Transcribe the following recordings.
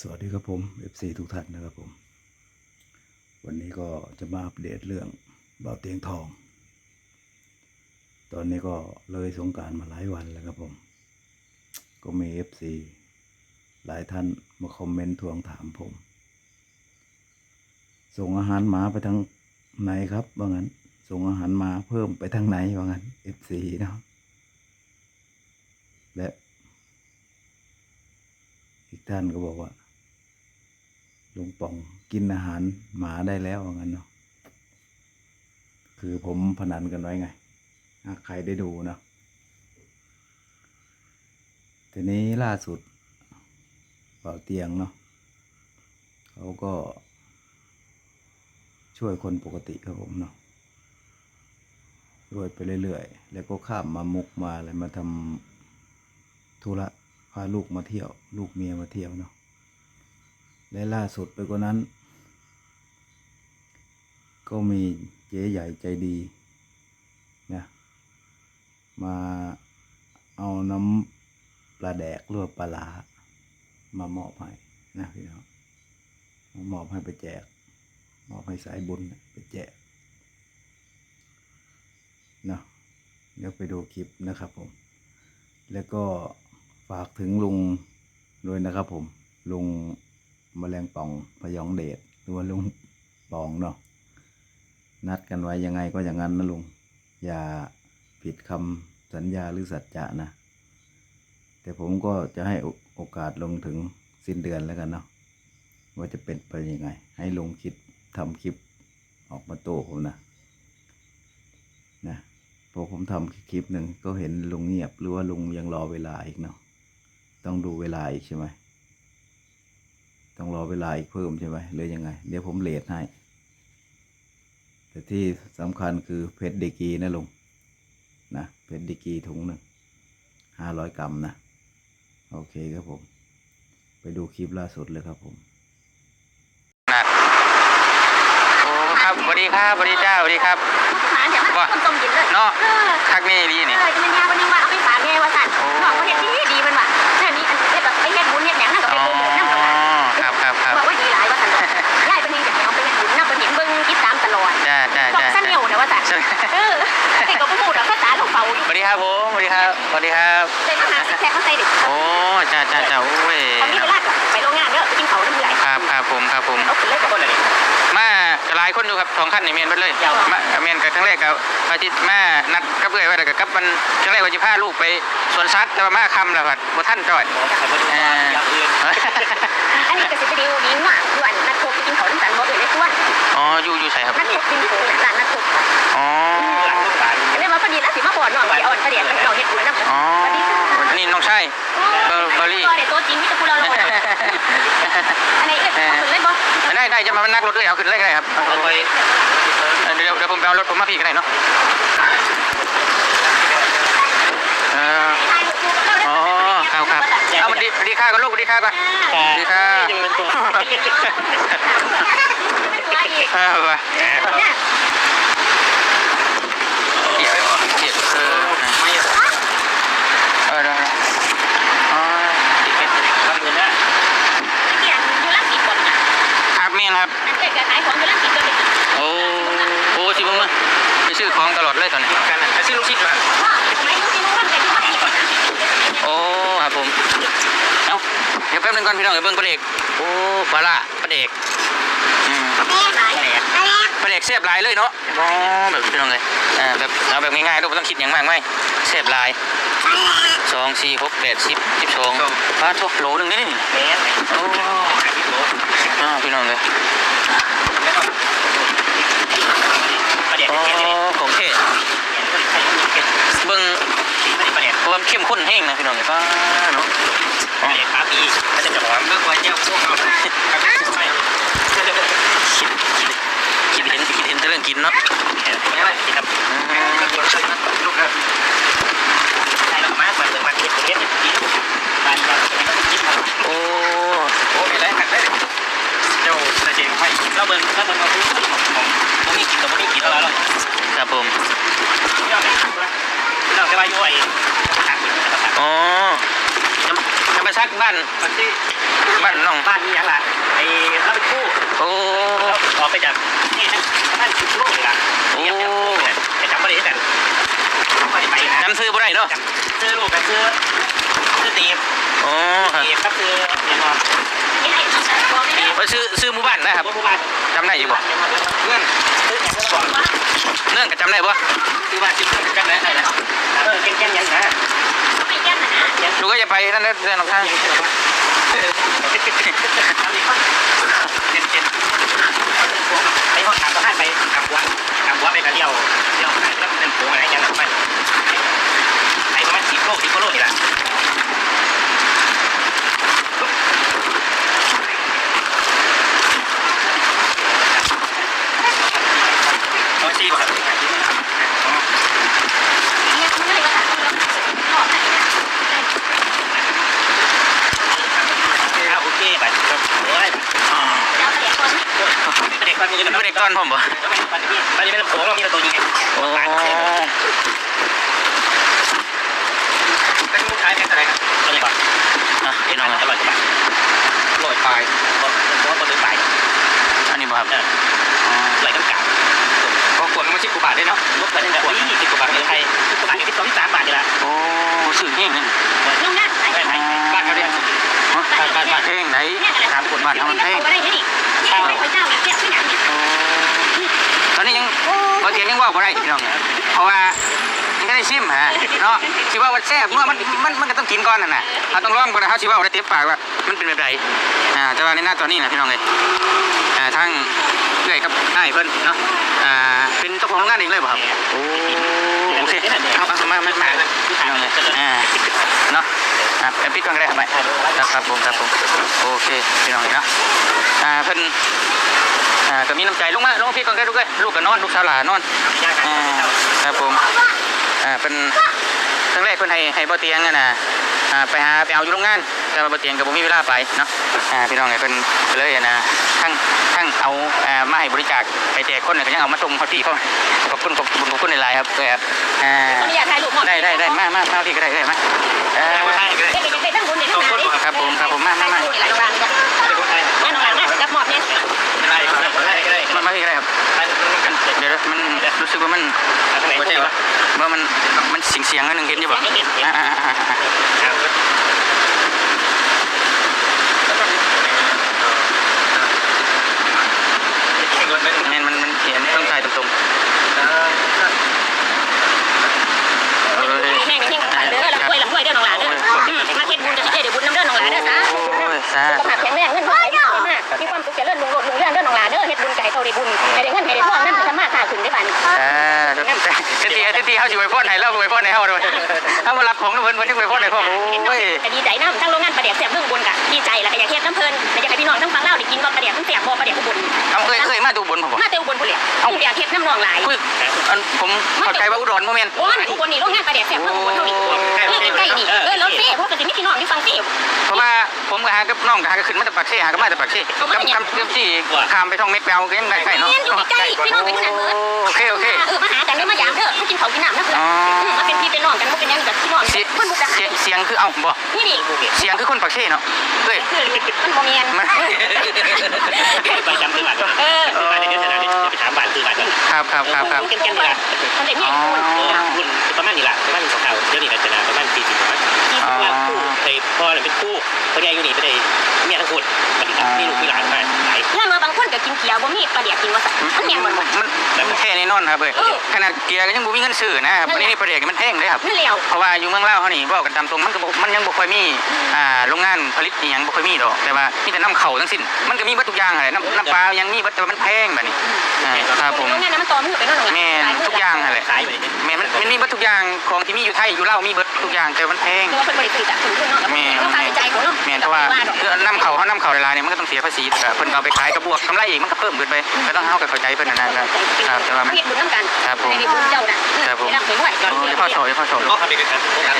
สวัสดีครับผม FC ทุกท่านนะครับผม วันนี้ก็จะมาอัปเดตเรื่องเบาเตียงทอง ตอนนี้ก็เลยสงการมาหลายวันแล้วครับผม ก็มี FC หลายท่านมาคอมเมนต์ทวงถามผม ส่งอาหารหมาไปทางไหนครับว่างั้น ส่งอาหารหมาเพิ่มไปทางไหนว่างั้น FC เนาะและอีกท่านก็บอกว่า ลุงป่องกินอาหารหมาได้แล้วว่างั้นเนาะคือผมพนันกันไว้ไงใครได้ดูเนาะทีนี้ล่าสุดเป่าเตียงเนาะเขาก็ช่วยคนปกติครับผมเนาะช่วยไปเรื่อยๆ แล้วก็ข้ามมามุกมาอะไรมาทำธุระพาลูกมาเที่ยว ลูกเมียมาเที่ยวเนาะ และล่าสุดไปกว่านั้น ก็มีเจ๊ใหญ่ใจดีนะมาเอาน้ำปลาแดกหรือว่าปลาลามามอบให้นะพี่น้องมามอบให้ไปแจก มอบให้สายบุญไปแจกเนาะเดี๋ยวไปดูคลิปนะครับผม แล้วก็ฝากถึงลุงด้วยนะครับผมลุง มแมลงป่องพยองเดชหรือว่าลุงป่องเนาะนัดกันไว้ยังไงก็อย่างนั้นนะลุง อย่าผิดคำสัญญาหรือสัจจะนะ แต่ผมก็จะให้โอกาสลงถึงสิ้นเดือนแล้วกันเนาะว่าจะเป็นไปยังไง ให้ลงคิดทำคลิปออกมาโตผมนะนะพอผมทำคลิปหนึ่งก็เห็นลุงเงียบหรือว่าลุงยังรอเวลาอีกเนาะต้องดูเวลาอีกใช่ไหม ต้องรอเวลาอีกเพิ่มใช่ไหมหรือยังไง เดี๋ยวผมเลทให้ แต่ที่สำคัญคือเพชรดีกรีนะลุงนะเพชรดีกรีถุงหนึ่งห้าร้อยกรัมนะ โอเคครับผม ไปดูคลิปล่าสุดเลยครับผมนัดโอ้ครับสวัสดีครับสวัสดีเจ้าสวัสดีครับหมาเดี๋ยวมันต้มๆกินเลยเนาะเออคักนี่ดีเอนี่อจะมันยาวันนี้ว่าเอา วัสดีครับผมสวัสดีครับสวัสดีครับเลยมาหาสิแท้เขาใส่ดิโอ้จ้าจ้าจ้าโอ้ยพอมีเวลาก็ไปโรงงานเด้อไปกินข้าวน้ำเหนื่อยครับครับผมครับผมเอาขึ้นเลยบ่มากหลายคนอยู่ครับสองขั้นนี่เมียนไปเลยมาเมียนกับครั้งแรกกับอาทิตย์มานัดกับเพื่อนไว้แล้วก็กับมันครั้งแรกว่าจะพาลูกไปสวนสัตว์แต่ว่ามาคำแล้วครับบ่ท่านจ่อยเอออันนี้ก็สิไปดีดีหว่าอยู่อันนัดพบไปกินข้าวน้ำตาลบ่ได้เลยส่วนอ๋ออยู่อยู่ใส่ครับนัดพบกินที่ร้านนัดพบอ๋อ อันนี้มาพอดีแล้วสิมาบ่ อนเนาะสิเอาอันเสด็จไปเราเฮ็ดบุญนำอ๋อสวัสดีค่นี่น้องชายเบอร์เบอร์รี่เด็ตัวจริงมีแต่ผู้เราเราอันนี้เอ้ยเอาขึ้นเลยบ่ได้ได้จะมานั่งรถด้วยเอาขึ้นเลยก็ได้ครับเดี๋ยวเดี๋ยวผมไปเอารถผมมาพี่ก็ได้เนาะอ๋อครับครับเอามาดีดีค่ากันลูกดีค่ากันดีค่าเออว่ะเกี่ยวเกี่ยวเออเออได้อ๋อครับเมีย นครับโอ้โอ้สิมึงมาไปซื้อของตลอดเลยตอนนี้กันนะไปซื้อลูกชิ้นมาโอ้ครับผมเอ้าเดี๋ยวแป๊บนึงก่อนพี่น้องเดี๋ยวเบิ่งประเด็กโอ้ปลาละประเด็กอืมประเด็กเสียบหลายเลยเนาะอ๋อแบบพี่น้องเลยอ่าแบบเอาแบบง่ายๆลูกไม่ต้องคิดอย่างมากไม่ เสียบหลายสองสี่หกแปดสิบสิบสองปลาทุกโหลหนึ่งนี่นี่โอ้อ่าพี่น้องเลยโอ้ของเท่เบิ่งความเข้มข้นแห้งนะพี่น้องเลยป้าเนาะอ๋อคิดเห็นคิดเห็นแต่เรื่องกินเนาะ โอ้โหได้หักได้เจ้าเจงไปเราเบิ่งถ้าเบิ่งเราพูดผมผมมีกินแต่ผมมีกินแล้วแล้วครับผมเราจะมาอยู่ไอ้หักอ๋อจะไปชักบ้านบ้านน้องบ้านนี้ยังล่ะไอ้เราเป็นคู่โอ้เราออกไปจากนี่นะบ้านสิบโลเลยล่ะนี่ยังแต่จำไม่ได้แต่ไม่ได้ไปนะจำซื้อบ่ได้เนาะซื้อลูกไปซื้อซื้อตีบ โอ้ครับตีบก็คือเนี่ยนอนเฮ็ดให้เขาสัตว์บ่ได้ไปซื้อซื้อหมู่บ้านนะครับผู้บ้านจำได้อยู่บ่เงื่อนซื้ออย่างนี้ก่อนเนื่องก็จำได้บ่ซื้อบ้านจิ้มกันได้นะเออแก่นๆยังนะไปแก้มน่ะนะยังดูก็จะไปนั่นนะเรื่องของทาง ยังเชื่อว่าเออเจ็ดๆไอ้ห้องถามก็ให้ไปขับวัดขับวัดไปกันเลี้ยวเลี้ยวไปแล้วเป็นผัวอะไรยังไปไอ้ประมาณสิบโลสิบโลนี่แหละ เอาชีพครับ เนี่ยคุณก็เลยว่าสัตว์เราออกให้นะ เอาโอเคไปครับโอ้ย แล้วก็เดี๋ยวคน เด็กคนนี้เป็นเด็กตอนผมบ่ตอนนี้ตอนนี้ไม่ต้องโผล่เรามีตัวยิงไงโอ้เป็นลูกชายเป็นอะไรครับอะไรก่อนอะพี่น้องตลอดจังหวะลอยปลายเพราะว่าคนถึงปลายอันนี้บ่ครับเออไหลกันกลางพอขวดมันชิบกูบาทได้เนาะลดไปนี่แหละยี่สิบกว่าบาทในไทยสิบกว่าบาทอยู่ที่สองที่สามบาทนี่แหละโอ้ซื้อเองนี่ลงหน้าไปไม่ไม่บ้านเขาเนี่ยบ้านบ้านบ้านเองไหนเนี่ยอะไรถามคนบ้านเขามันเองเอาไว้ได้นี่ ข้าวไปเจ้าเนี่ยเจ็บที่ไหนเนี่ยตอนนี้ยังบ่เตียงยังว่าบ่ได้พี่น้องเพราะว่ายังไม่ได้ชิมฮะเนาะสิว่าว่าแซ่บเมื่อมันมันมันก็ต้องกินก่อนน่ะนะเราต้องลองก่อนนะเขาสิว่าว่าได้เต็มปากว่ามันเป็นแบบใดอ่าแต่ว่าในหน้าตอนนี้นะพี่น้องเลยอ่าทั้งเอื้อยกับอ้ายเพิ่นเนาะอ่าเป็นเจ้าของโรงงานเองเลยบ่ครับโอ้โอเคเอาเอามามามาพี่น้องเลยอ่าเนาะ อ่าไปปิดก่อนก็ได้ครับไปครับครับผมครับผมโอเคพี่น้องเลยเนาะอ่าเพิ่นอ่าก็มีน้ำใจลงมาลงมาพี่ก่อนก็ได้ลูกเอ้ยลูกก็นอนลูกสาวหลานอนอ่าครับผมอ่าเป็นครั้งแรกคนให้ให้บ่เตียงอะนะอ่าไปหาไปเอาอยู่โรงงานแต่ว่าบ่เตียงก็บ่มีเวลาไปเนาะอ่าพี่น้องไอ้เพิ่นก็เลยอะนะทั้งทั้งเอาอ่ามาให้บริจาคไปแจกคนเนี่ยก็ยังเอามาส่งเขาที่เขาขอบคุณขอบคุณขอบคุณหลายๆครับแบบอ่าขออนุญาตถ่ายรูปหมดได้ได้ได้มามามาพี่ก็ได้ได้มาเอ่อเนดิครับผมครับผมมามามาถ่ายรูปหลายรางวัลแน่นอนนะรับมอบเนี่ยมามาพี่ก็ได้ครับเดี๋ยวมันรู้สึกว่ามันบ่ใช่ว่าว่ามันมันเสียงเสียงๆอันหนึงเห็นอยู่บ่อ่าอ่าอ่าอ่าม่นมันมันเขียนต้องถ่ายตรงๆ อ้ยแห้งแห้งไปเด้อลำกล้วยลำกล้วยเด้อน้องหลานเด้อมาเฮ็ดบุญจะได้เดี๋ยวบุญน้ำเด้อน้องหลานเด้อจ้าโอ้ยสาสุขภาพแข็งแรงเงินทองไหล มากมีความสุขเจริญรุ่งโรจน์รุ่งเรืองเด้อน้องหลานเด้อเฮ็ดบุญไก่เท่าได้บุญให้ได้เงินให้ได้ทองนั่นจะมาค้าขึ้นได้บัดอ่าเต็มที่เต็มที่เขาสิไว้พ่นให้เราไว้พ่นให้เฮาด้วยถ้ามารับของเพิ่นเพิ่นยังไว้พ่นให้พ่อโอ้ยก็ดีใจน้ำทั้งโรงงานประเดี๋ยวแซ่บเรื่องบุญกะดีใจแล้วก็อยากเฮ็ดน้ำเพลินอยากให้พี่น้องทั้งฟังเล่าได้กินว่าประเดี๋ยวทั้งแซ่บบ่ประเดี๋ยวอุบลเอาเคยเคยมาดูบนผมบ่มาเตอุบลพุ่นเลยอยากเฮ็ดน้ำนองหลายคุยอันผมเข้าใจว่าอุดรบ่แม่นโอ้ยอุบลนี่โรงงานประเดี๋ยวแซ่บเรื่องอุบลเท่านี้ใกล้นี่เออรถเฟ่เพราะก็สิมีพี่น้องที่ฟังเฟ่เพราะว่าผมก็หากับน้องก็หาก็ขึ้นมาจากปากเซ่หาก็มาจากปากเซ่กำกำกำที่ข้ามไปท่องเม็ดแปลวก็ยังได้ใกล้เนาะเรียนอยู่ใกล้พี่น้องเป็นขนาดเบิดโอเคโอเคเออมาหากันได้มายามเด้อมากินข้าวกินน้ำนะเพื่อนมาเป็นพี่เป็นน้องกันบ่เป็นยังกับพี่น้องเสียคนบุกดาเสียเสียงคือเอ้าบ่นี่ดิเสียงคือคนปากเซ่เนาะเฮ้ยคือมันบ่แม่นมัน ไปจำซื้อบัตรเออซื้อบัตรเดี๋ยวจะไปถามบัตรซื้อบัตรครับครับครับครับกันกันนี่แหละมันได้มีอ๋อคุณรุ่นประมาณนี้แหละประมาณสองเท่าเดี๋ยวนี้จะนาประมาณสี่สิบประมาณที่ว่าคู่ไอ้พ่อเนี่ยเป็นคู่พ่อใหญ่อยู่นี่ไม่ได้เมียทั้งคู่ปฏิบัติมีลูกมีหลานมาหลาย แล้วมาบางคน ก็กินเขียวบ่มีปลาเดียกกินว่าซั่นมันแม่นบ่มันมันแค่นี้นอนครับเอ้ยเออขนาดเกียร์ก็ยังบ่มีเงินซื้อนะครับอันนี้ประเดี๋ยวมันแพงเลยครับ นั่นแล้ว เพราะว่าอยู่เมืองลาวเขานี่บอกกันตามตรงมันก็บ่มันยังบ่ค่อยมีอ่าโรงงานผลิตอีหยังบ่ค่อยมีดอกแต่ว่ามีแต่น้ำเข้าทั้งสิ้น มันก็มีเบิดทุกอย่างแหละน้ำน้ำปลายังมีเบิดแต่ว่ามันแพงแบบนี้อ่าครับผม โรงงานนั้นมันต่อมือไปเนาะน้องหลานแม่นทุกอย่างนั่นแหละขายไปแม่นมันมันมีเบิดทุกอย่างของที่มีอยู่ไทยอยู่ลาวมีเบิดทุกอย่างแต่มันแพง คือว่าเพิ่นบ่ได้ซื้อจากคนอื่นเนาะแล้วแม่ก็ค่าใช้จ่ายของเนาะแม่นเพราะว่าคือน้ำเขาเขาน้ำเขาหลายๆเนี่ยมันก็ต้องเสียภาษีแต่เพิ่นเอาไปขายกระบวกกำไรอีกมันก็เพิ่มขึ้นไปก็ต้องเฮากับเข้าใจเพิ่นนะนะครับครับแต่ว่ามันเฮ็ดบุญนำกันครับผมให้ได้บุญเจ้าน่ะครับผมให้รับไปด้วยโอ้ยพ่อโสดพ่อโสด ก็ทำไปกัน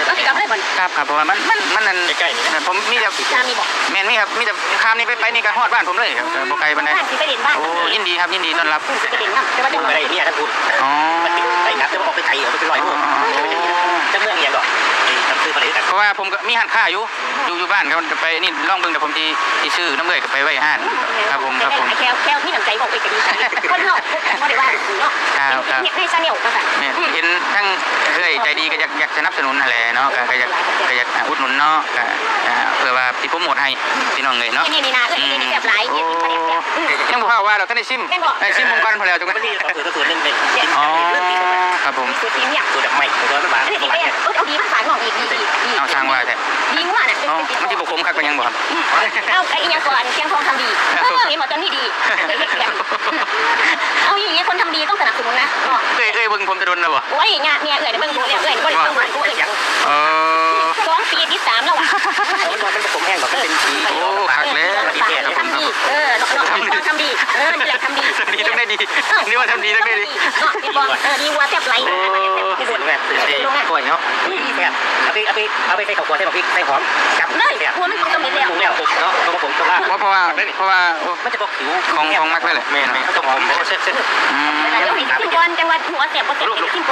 ก็สิกลับเลยบ่ครับครับเพราะว่ามันมันมันนั่นใกล้ๆนี่ผมมีแต่ตามมีบอกแม่นมีครับมีแต่ข้ามนี่ไปไปนี่ก็ฮอดบ้านผมเลยครับเออบ่ไกลปานใดบ้านสิไปเล่นบ้านโอ้ยินดีครับยินดีต้อนรับคุณสิไปเล่นน้ำแต่ว่าพูจะดไปได้เมียทั้งคู่อ๋อมันเป็นไอ้นับจะออกไปไกลออกไปลอยพวกจะเมืองเงี้ยหรอ จำซื้อมาเลยกันเพราะว่าผมก็มีหันค่าอยู่อยู่อยู่บ้านเขาไปนี่ลองเบิ่งแต่ผมที่ที่ซื้อน้ำเกลือก็ไปไว้ห้านครับผมครับผมแก้วแก้วที่หนังใจบอกไปก็ดีคนเฮาบ่ได้ว่าเนาะให้ซะเนี่ยก็แบบเนี่ยเห็นทั้งเอ้ยใจดีก็อยากอยากสนับสนุนนั่นแหละเนาะก็ก็อยากก็อยากอุดหนุนเนาะก็อ่าเพื่อว่าสิโปรโมทให้พี่น้องเลยเนาะนี่นี่นะเอ้ยนี่แซ่บหลายโอ้นี่ประเด็นแซ่บยังบ่พาว่าเราท่านได้ซิมได้ซิมวงการพอแล้วจังมันได๋นี่เราถือตัวนึงเลยอ๋อครับผมสุดที่เนี่ยตัวแบบใหม่ตัวแบบบางอันนี้สิไปเอาดีมันฝากน้องอีกดีดีดีเอาทางว่าแท้ดีงัวน่ะอ๋อมันสิบ่คมคักปานยังบ่ครับเอาไอ้ยังก่อนเชียงทองทำดีเออเห็นหมดตอนนี้ดีเอาอย่างนี้คนทำดีต้องสนับสนุนนะเอ้ยเอ้ยเบิ่งผมจะโดนแล้วบ่โอ้ยงานเนี่ยเอ่ยเบิ่งดูเนี่ยเอ่ยเบิ่งดูดูเอ่ยเออ สองปีที่สามแล้วอะมันมันผมแห้งแบบเป็นสีโอ้คักแล้วทำดีเออน้องทำดีเออนี่แหละทำดีทำดีต้องได้ดีนี่ว่าทำดีต้องได้ดีเออดีวัวแซ่บไหลที่สุดแบบเอ้ยกล้วยเนาะแซ่บเอาไปเอาไปเอาไปใส่ข้าวคั่วใส่พริกใส่หอมกับเลยวัวมันต้องมีแล้วปรุงแล้วผมเนาะตัวผมตัวละเพราะเพราะว่าเพราะว่าโอ้มันจะบอกผิวของของมักเลยแหละแม่นไหมต้องหอมเซ็ตเซ็ตอืมเดี๋ยวให้กินก่อนจังหวัดหัวแซ่บบ่แซ่บกินก่อน